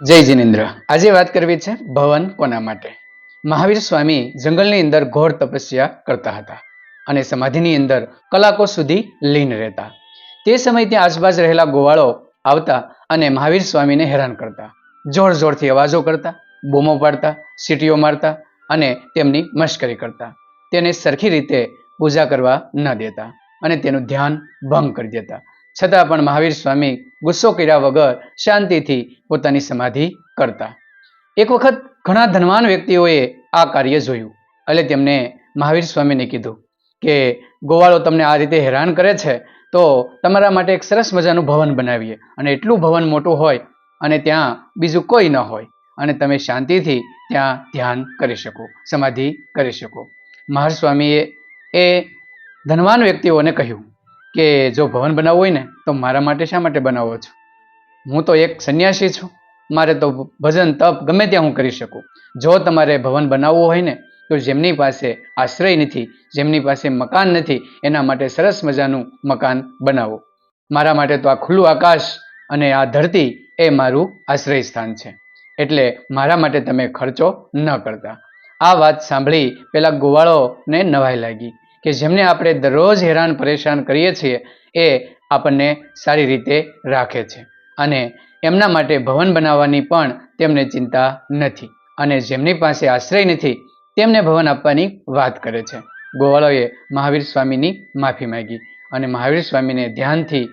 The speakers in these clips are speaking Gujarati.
જય જિનેન્દ્ર. આજે વાત કરવી છે ભવન કોના માટે? મહાવીર સ્વામી જંગલની અંદર ઘોર તપસ્યા કરતા હતા અને સમાધિની અંદર કલાકો સુધી લીન રહેતા. તે સમયે ત્યાં આસપાસ રહેલા ગોવાળો આવતા અને મહાવીર સ્વામીને હેરાન કરતા. જોર જોરથી અવાજો કરતા, બૂમો પાડતા, સીટીઓ મારતા અને તેમની મશ્કરી કરતા. તેને સરખી રીતે પૂજા કરવા ન દેતા અને તેનું ધ્યાન ભંગ કરી દેતા. છતાં પણ મહાવીર સ્વામી ગુસ્સો કર્યા વગર શાંતિથી પોતાની સમાધિ કરતા. એક વખત ઘણા ધનવાન વ્યક્તિઓએ આ કાર્ય જોયું એટલે તેમને મહાવીર સ્વામીને કીધું કે, ગોવાળો તમને આ રીતે હેરાન કરે છે, તો તમારા માટે એક સરસ મજાનું ભવન બનાવીએ અને એટલું ભવન મોટું હોય અને ત્યાં બીજું કોઈ ન હોય અને તમે શાંતિથી ત્યાં ધ્યાન કરી શકો, સમાધિ કરી શકો. મહાર સ્વામીએ એ ધનવાન વ્યક્તિઓને કહ્યું કે જો ભવન બનાવવું હોય ને, તો મારા માટે શા માટે બનાવો છો? હું તો એક સંન્યાસી છું. મારે તો ભજન, તપ ગમે ત્યાં હું કરી શકું. જો તમારે ભવન બનાવવું હોય ને, તો જેમની પાસે આશ્રય નથી, જેમની પાસે મકાન નથી, એના માટે સરસ મજાનું મકાન બનાવો. મારા માટે તો આ ખુલ્લું આકાશ અને આ ધરતી એ મારું આશ્રય સ્થાન છે. એટલે મારા માટે તમે ખર્ચો ન કરતા. આ વાત સાંભળી પેલા ગોવાળોને નવાઈ લાગી. કે જેમને આપણે દરરોજ હેરાન પરેશાન કરીએ છીએ, એ આપણને સારી રીતે રાખે છે. અને એમના માટે ભવન બનાવવાની પણ તેમને ચિંતા નથી. અને જેમની પાસે આશ્રય નથી, તેમને ભવન આપવાની વાત કરે છે. ગોવાળોએ મહાવીર સ્વામીની માફી માગી અને મહાવીર સ્વામીને ધ્યાનથી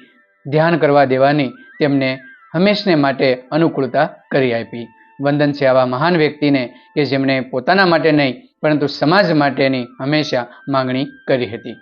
ધ્યાન કરવા દેવાની તેમને હંમેશને માટે અનુકૂળતા કરી આપી. વંદન છે આવા મહાન વ્યક્તિને કે જેમણે પોતાના માટે નહીં પરંતુ સમાજ માટેની હંમેશા માંગણી કરી હતી.